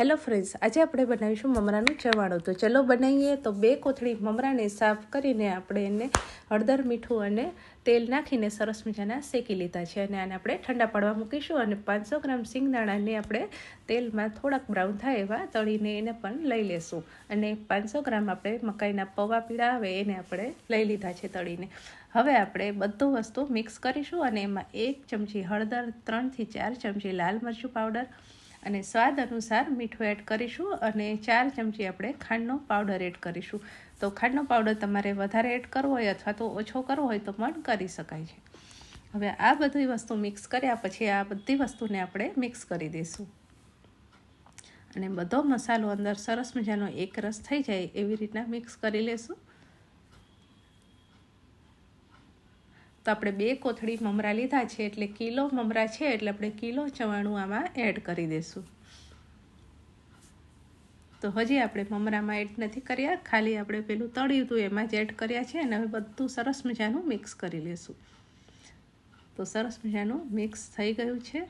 Hello friends આજે આપણે બનાવીશું મમરાનું ચવાણું. તો ચલો બનાવીએ. તો બે કોથળી મમરાને સાફ કરીને આપણે એને હળદર, મીઠું અને તેલ નાખીને સરસ મજાના શેકી લીધા છે. અને આને આપણે ઠંડા પાડવા મૂકીશું અને પાંચસો ગ્રામ સિંગદાણાને આપણે તેલમાં થોડાક બ્રાઉન થાય એવા તળીને એને પણ લઈ લેશું. અને પાંચસો ગ્રામ આપણે મકાઈના પૌવા પીળા આવે એને આપણે લઈ લીધા છે તળીને. હવે આપણે બધું વસ્તુ મિક્સ કરીશું અને એમાં એક ચમચી હળદર, ત્રણથી ચાર ચમચી લાલ મરચું પાવડર અને સ્વાદ અનુસાર મીઠું એડ કરીશું અને ચાર ચમચી આપણે ખાંડનો પાવડર એડ કરીશું. તો ખાંડનો પાવડર તમારે વધારે એડ કરવો હોય અથવા તો ઓછો કરવો હોય તો પણ કરી શકાય છે. હવે આ બધી વસ્તુ મિક્સ કર્યા પછી આ બધી વસ્તુને આપણે મિક્સ કરી દઈશું. અને બધો મસાલો અંદર સરસ મજાનો એક રસ થઈ જાય એવી રીતના મિક્સ કરી લેશું. તો આપણે બે કોથળી મમરા લીધા છે એટલે કિલો મમરા છે એટલે આપણે કિલો ચવાણું આમાં એડ કરી દઈશું તો હજી આપણે મમરામાં એડ નથી કર્યા, ખાલી આપણે પેલું તળ્યું હતું એમાં જ એડ કર્યા છે અને હવે બધું સરસ મજાનું મિક્સ કરી લેશું. તો સરસ મજાનું મિક્સ થઈ ગયું છે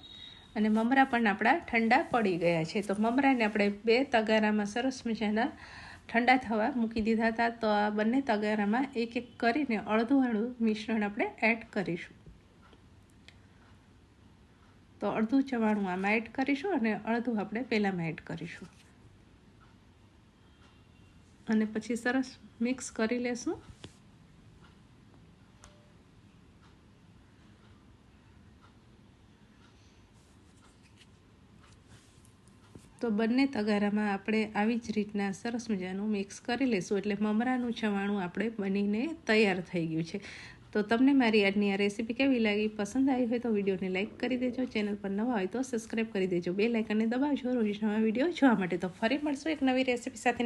અને મમરા પણ આપણા ઠંડા પડી ગયા છે. તો મમરાને આપણે બે તગારામાં સરસ મજાના ઠંડા થવા મૂકી દીધા હતા, તો આ બંને તગારામાં એક એક કરીને અડધું અડધું મિશ્રણ આપણે એડ કરીશું. તો અડધું ચવાણું આમાં એડ કરીશું અને અડધું આપણે પહેલાંમાં એડ કરીશું. અને પછી સરસ મિક્સ કરી લેશું. તો બંને તગારામાં આપણે આવી જ રીતના સરસ મજાનું મિક્સ કરી લઈશું એટલે મમરાનું છવાણું આપણે બનીને તૈયાર થઈ ગયું છે. તો તમને મારી આજની આ રેસીપી કેવી લાગી, પસંદ આવી હોય તો વિડીયોને લાઇક કરી દેજો, ચેનલ પર નવા હોય તો સબસ્ક્રાઈબ કરી દેજો બે લાઇકને દબાવજો, રોજ નવા વીડિયો જોવા માટે તો ફરી મળશું એક નવી રેસીપી સાથે.